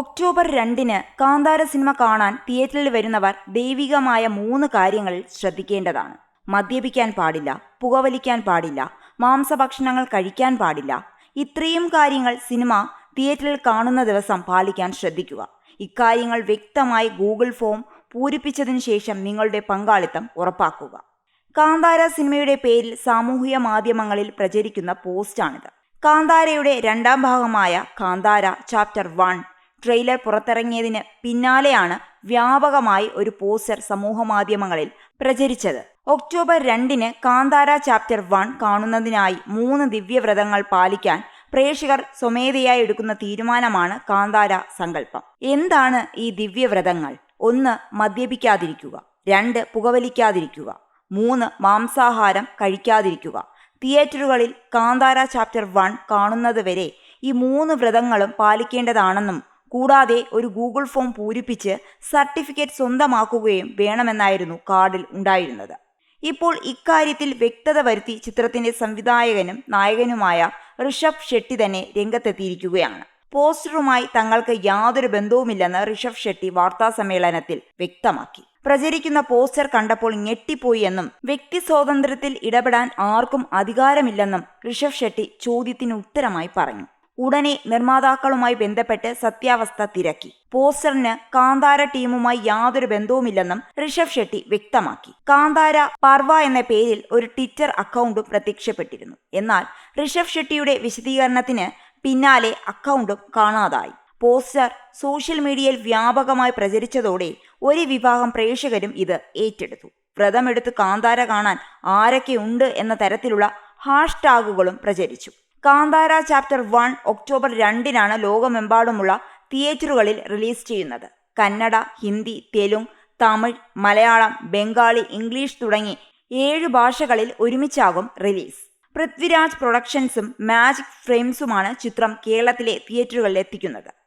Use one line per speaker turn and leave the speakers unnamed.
October രണ്ടിന് Kantara cinema കാണാൻ തിയേറ്ററിൽ വരുന്നവർ ദൈവികമായ മൂന്ന് കാര്യങ്ങൾ ശ്രദ്ധിക്കേണ്ടതാണ്. മദ്യപിക്കാൻ പാടില്ല പുകവലിക്കാൻ പാടില്ല മാംസഭക്ഷണങ്ങൾ കഴിക്കാൻ പാടില്ല. ഇത്രയും കാര്യങ്ങൾ സിനിമ തിയേറ്ററിൽ കാണുന്ന ദിവസം പാലിക്കാൻ ശ്രദ്ധിക്കുക. ഇക്കാര്യങ്ങൾ വ്യക്തമായി ഗൂഗിൾ ഫോം പൂരിപ്പിച്ചതിനു ശേഷം നിങ്ങളുടെ പങ്കാളിത്തം ഉറപ്പാക്കുക. കാന്താര സിനിമയുടെ പേരിൽ സാമൂഹിക മാധ്യമങ്ങളിൽ പ്രചരിക്കുന്ന പോസ്റ്റാണിത്. കാന്താരയുടെ രണ്ടാം ഭാഗമായ കാന്താര ചാപ്റ്റർ വൺ ട്രെയിലർ പുറത്തിറങ്ങിയതിന് പിന്നാലെയാണ് വ്യാപകമായി ഒരു പോസ്റ്റർ സമൂഹമാധ്യമങ്ങളിൽ പ്രചരിച്ചത്. ഒക്ടോബർ രണ്ടിന് കാന്താര ചാപ്റ്റർ വൺ കാണുന്നതിനായി മൂന്ന് ദിവ്യവ്രതങ്ങൾ പാലിക്കാൻ പ്രേക്ഷകർ സ്വമേധയായി എടുക്കുന്ന തീരുമാനമാണ് കാന്താര സങ്കല്പം. എന്താണ് ഈ ദിവ്യവ്രതങ്ങൾ? ഒന്ന് മദ്യപിക്കാതിരിക്കുക. രണ്ട് പുകവലിക്കാതിരിക്കുക. മൂന്ന് മാംസാഹാരം കഴിക്കാതിരിക്കുക. തിയേറ്ററുകളിൽ കാന്താര ചാപ്റ്റർ വൺ കാണുന്നതുവരെ ഈ മൂന്ന് വ്രതങ്ങളും പാലിക്കേണ്ടതാണെന്നും കൂടാതെ ഒരു ഗൂഗിൾ ഫോം പൂരിപ്പിച്ച് സർട്ടിഫിക്കറ്റ് സ്വന്തമാക്കുകയും വേണമെന്നായിരുന്നു കാർഡിൽ ഉണ്ടായിരുന്നത്. ഇപ്പോൾ ഇക്കാര്യത്തിൽ വ്യക്തത വരുത്തി ചിത്രത്തിന്റെ സംവിധായകനും നായകനുമായ ഋഷഭ് ഷെട്ടി തന്നെ രംഗത്തെത്തിയിരിക്കുകയാണ്. പോസ്റ്ററുമായി തങ്ങൾക്ക് യാതൊരു ബന്ധവുമില്ലെന്ന് ഋഷഭ് ഷെട്ടി വാർത്താസമ്മേളനത്തിൽ വ്യക്തമാക്കി. പ്രചരിക്കുന്ന പോസ്റ്റർ കണ്ടപ്പോൾ ഞെട്ടിപ്പോയി എന്നും വ്യക്തി സ്വാതന്ത്ര്യത്തിൽ ഇടപെടാൻ ആർക്കും അധികാരമില്ലെന്നും ഋഷഭ് ഷെട്ടി ചോദ്യത്തിന് ഉത്തരമായി പറഞ്ഞു. ഉടനെ നിർമ്മാതാക്കളുമായി ബന്ധപ്പെട്ട് സത്യാവസ്ഥ തിരക്കി. പോസ്റ്ററിന് കാന്താര ടീമുമായി യാതൊരു ബന്ധവുമില്ലെന്നും ഋഷഭ് ഷെട്ടി വ്യക്തമാക്കി. കാന്താര പർവ എന്ന പേരിൽ ഒരു ട്വിറ്റർ അക്കൗണ്ടും പ്രത്യക്ഷപ്പെട്ടിരുന്നു. എന്നാൽ ഋഷഭ് ഷെട്ടിയുടെ വിശദീകരണത്തിന് പിന്നാലെ അക്കൗണ്ടും കാണാതായി. പോസ്റ്റർ സോഷ്യൽ മീഡിയയിൽ വ്യാപകമായി പ്രചരിച്ചതോടെ ഒരു വിഭാഗം പ്രേക്ഷകരും ഇത് ഏറ്റെടുത്തു. വ്രതമെടുത്ത് കാന്താര കാണാൻ ആരൊക്കെയുണ്ട് എന്ന തരത്തിലുള്ള ഹാഷ്ടാഗുകളും പ്രചരിച്ചു. കാന്താര ചാപ്റ്റർ വൺ ഒക്ടോബർ രണ്ടിനാണ് ലോകമെമ്പാടുമുള്ള തിയേറ്ററുകളിൽ റിലീസ് ചെയ്യുന്നത്. കന്നഡ ഹിന്ദി തെലുങ്ക് തമിഴ് മലയാളം ബംഗാളി ഇംഗ്ലീഷ് തുടങ്ങി ഏഴ് ഭാഷകളിൽ ഒരുമിച്ചാകും റിലീസ്. പൃഥ്വിരാജ് പ്രൊഡക്ഷൻസും മാജിക് ഫ്രെയിംസുമാണ് ചിത്രം കേരളത്തിലെ തിയേറ്ററുകളിൽ എത്തിക്കുന്നത്.